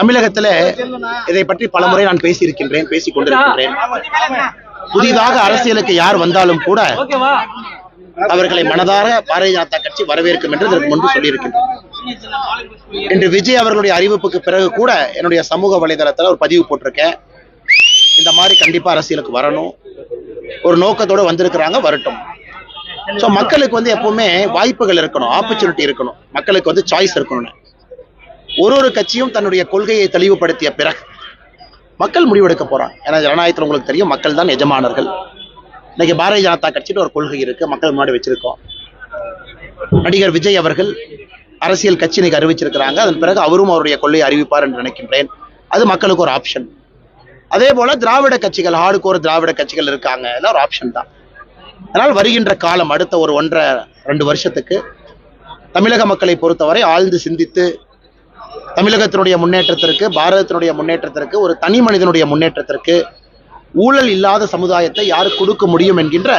தமிழகத்துல இதை பற்றி பலமுறை நான் பேசியிருக்கின்றேன் பேசிக் கொண்டிருக்கின்றேன். புதிதாக அரசியலுக்கு யார் வந்தாலும் கூட அவர்களை மனதார பாரதிய ஜனதா கட்சி வரவேற்கும் என்று இதற்கு முன்பு சொல்லியிருக்கின்றேன் இன்று விஜய் அவர்களுடைய அறிவிப்புக்கு பிறகு கூட என்னுடைய சமூக வலைதளத்துல ஒரு பதிவு போட்டிருக்கேன். இந்த மாதிரி கண்டிப்பா அரசியலுக்கு வரணும். ஒரு நோக்கத்தோட வந்திருக்கிறாங்க வரட்டும். சோ மக்களுக்கு வந்து எப்பவுமே வாய்ப்புகள் இருக்கணும் ஆப்பர்ச்சுனிட்டி இருக்கணும். மக்களுக்கு வந்து சாய்ஸ் இருக்கணும்னு. ஒரு ஒரு கட்சியும் தன்னுடைய கொள்கையை தெளிவுபடுத்திய பிறகு மக்கள் முடிவெடுக்க போறாங்க. ஏன்னா ஜனநாயகத்தில் உங்களுக்கு தெரியும் மக்கள் தான் எஜமானர்கள். இன்னைக்கு பாரதிய ஜனதா கட்சின்னு ஒரு கொள்கை இருக்கு மக்கள் முன்னாடி வச்சிருக்கோம். நடிகர் விஜய் அவர்கள் அரசியல் கட்சி இன்னைக்கு அறிவிச்சிருக்கிறாங்க. அதன் பிறகு அவரும் அவருடைய கொள்கையை அறிவிப்பார் என்று நினைக்கின்றேன். அது மக்களுக்கு ஒரு ஆப்ஷன் அதே போல திராவிட கட்சிகள் ஹார்டுகோர் திராவிட கட்சிகள் இருக்காங்க. எல்லாம் ஒரு ஆப்ஷன் தான். அதனால் வருகின்ற காலம் அடுத்த ஒரு ஒன்றரை ரெண்டு வருஷத்துக்கு தமிழக மக்களை பொறுத்தவரை ஆழ்ந்து சிந்தித்து தமிழகத்தினுடைய முன்னேற்றத்திற்கு பாரதத்தினுடைய முன்னேற்றத்திற்கு ஒரு தனி மனிதனுடைய முன்னேற்றத்திற்கு ஊழல் இல்லாத சமுதாயத்தை யார் கொடுக்க முடியும் என்கின்ற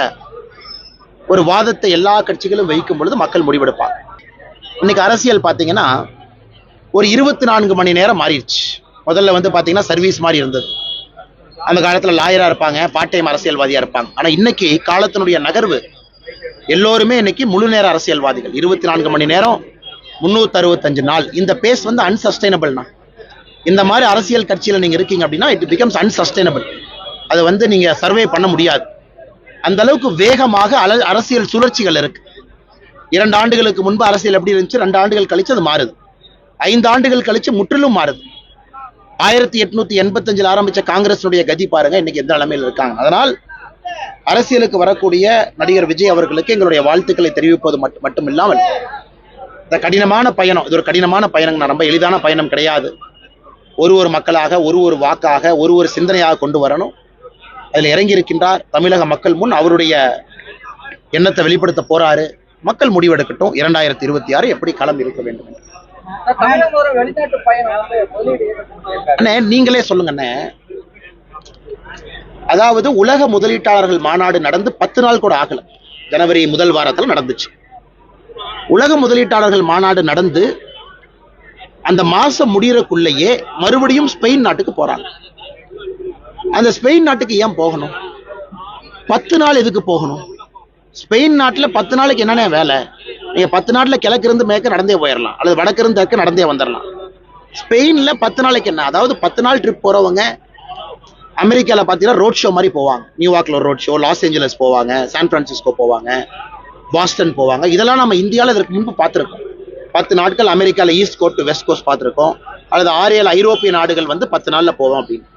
ஒரு வாதத்தை எல்லா கட்சிகளும் வைக்கும் பொழுது மக்கள் முடிவெடுப்பாங்க. இன்னைக்கு அரசியல் பார்த்தீங்கன்னா ஒரு இருபத்தி நான்கு மணி நேரம் மாறிடுச்சு. முதல்ல வந்து பார்த்தீங்கன்னா சர்வீஸ் மாதிரி இருந்தது. அந்த காலத்தில் லாயராக இருப்பாங்க பார்ட் டைம் அரசியல்வாதியாக இருப்பாங்க. ஆனால் இன்னைக்கு காலத்தினுடைய நகர்வு எல்லோருமே இன்னைக்கு முழு நேர அரசியல்வாதிகள். இருபத்தி நான்கு மணி நேரம் முன்னூத்தி அறுபத்தஞ்சு நாள். இந்த பேஸ் வந்து அன்சஸ்டைனபிள்னா இந்த மாதிரி அரசியல் கட்சியில நீங்க இருக்கீங்க அப்படின்னா இட் பிகம்ஸ் அன்சஸ்டைனபிள் அதை வந்து நீங்க சர்வே பண்ண முடியாது. அந்த அளவுக்கு வேகமாக அல- அரசியல் சுழற்சிகள் இருக்கு. இரண்டு ஆண்டுகளுக்கு முன்பு அரசியல் எப்படி இருந்துச்சு? ரெண்டு ஆண்டுகள் கழிச்சு அது மாறுது. ஐந்து ஆண்டுகள் கழிச்சு முற்றிலும் மாறுது. ஆயிரத்தி எட்நூத்தி எண்பத்தஞ்சில் ஆரம்பிச்ச காங்கிரஸுடைய கதி பாருங்க இன்னைக்கு எந்த நிலைமையில் இருக்காங்க. அதனால் அரசியலுக்கு வரக்கூடிய நடிகர் விஜய் அவர்களுக்கு எங்களுடைய வாழ்த்துக்களை தெரிவிப்பது மட்டும் மட்டும் இல்லாமல் இந்த கடினமான பயணம் இது ஒரு கடினமான பயணம் ரொம்ப எளிதான பயணம் கிடையாது. ஒரு ஒரு மக்களாக ஒரு ஒரு வாக்காக ஒரு ஒரு சிந்தனையாக கொண்டு வரணும். அதில் இறங்கி இருக்கின்றார் தமிழக மக்கள் முன் அவருடைய எண்ணத்தை வெளிப்படுத்த போறாரு. மக்கள் முடிவெடுக்கட்டும். இரண்டாயிரத்தி இருபத்தி ஆறு எப்படி களம் இருக்க வேண்டும் அண்ணே நீங்களே சொல்லுங்க அண்ணே. அதாவது உலக முதலீட்டாளர்கள் மாநாடு நடந்து பத்து நாள் கூட ஆகல. ஜனவரி முதல் வாரத்தில் நடந்துச்சு. உலக முதலீட்டாளர்கள் மாநாடு நடந்து அந்த மாசம் முடியறக்குள்ளேயே மறுபடியும் ஸ்பெயின் நாட்டுக்கு போறாங்க. அந்த ஸ்பெயின் நாட்டுக்கு ஏன் போகணும்? பத்து நாள் எதுக்கு போகணும்? ஸ்பெயின் நாட்டுல பத்து நாளைக்கு என்னென்ன வேலை? நீங்கள் பத்து நாட்டுல கிழக்கிருந்து இருந்து நடந்தே போயிடலாம் அல்லது வடக்கிருந்து தெற்கு நடந்தே வந்துடலாம் ஸ்பெயின்ல பத்து நாளைக்கு என்ன? அதாவது பத்து நாள் ட்ரிப் போறவங்க அமெரிக்கால பாத்தீங்கன்னா ரோட் ஷோ மாதிரி போவாங்க. நியூயார்க்ல ரோட் ஷோ லாஸ் ஏஞ்சலஸ் போவாங்க சான் ஃப்ரான்சிஸ்கோ போவாங்க. பாஸ்டன் போவாங்க. இதெல்லாம் நம்ம இந்தியாவில் இதற்கு முன்பு பார்த்துருக்கோம். பத்து நாட்கள் அமெரிக்காவில் ஈஸ்ட் கோஸ்ட் வெஸ்ட் கோஸ்ட் பார்த்துருக்கோம். அல்லது ஆறு ஏழு ஐரோப்பிய நாடுகள் வந்து பத்து நாளில் போவோம் அப்படின்னு.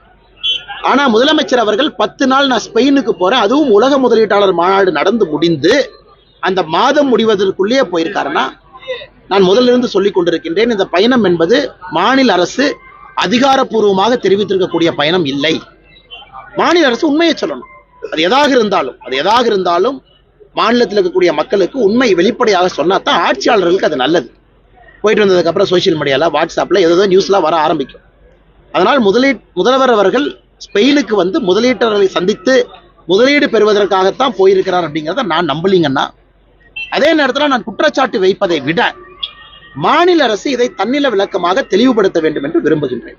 ஆனால் முதலமைச்சர் அவர்கள் பத்து நாள் நான் ஸ்பெயினுக்கு போகிறேன் அதுவும் உலக முதலீட்டாளர் மாநாடு நடந்து முடிந்து அந்த மாதம் முடிவதற்குள்ளேயே போயிருக்காருன்னா நான் முதலிருந்து சொல்லிக் கொண்டிருக்கின்றேன். இந்த பயணம் என்பது மாநில அரசு அதிகாரப்பூர்வமாக தெரிவித்திருக்கக்கூடிய பயணம் இல்லை. மாநில அரசு உண்மையை சொல்லணும். அது எதாக இருந்தாலும் அது எதாக இருந்தாலும் மாநிலத்தில் இருக்கக்கூடிய மக்களுக்கு உண்மை வெளிப்படையாக சொன்னா தான் ஆட்சியாளர்களுக்கு அது நல்லது. போயிட்டு வந்ததுக்கப்புறம் சோசியல் சோஷியல் வாட்ஸ்அப்பில் ஏதோ நியூஸ்லாம் வர ஆரம்பிக்கும். அதனால் முதலீட் முதல்வர் அவர்கள் ஸ்பெயினுக்கு வந்து முதலீட்டாளர்களை சந்தித்து முதலீடு பெறுவதற்காகத்தான் போயிருக்கிறார் அப்படிங்கிறத நான் நம்பலீங்கன்னா அதே நேரத்தில் நான் குற்றச்சாட்டு வைப்பதை விட மாநில அரசு இதை தன்னில விளக்கமாக தெளிவுபடுத்த வேண்டும் என்று விரும்புகின்றேன்.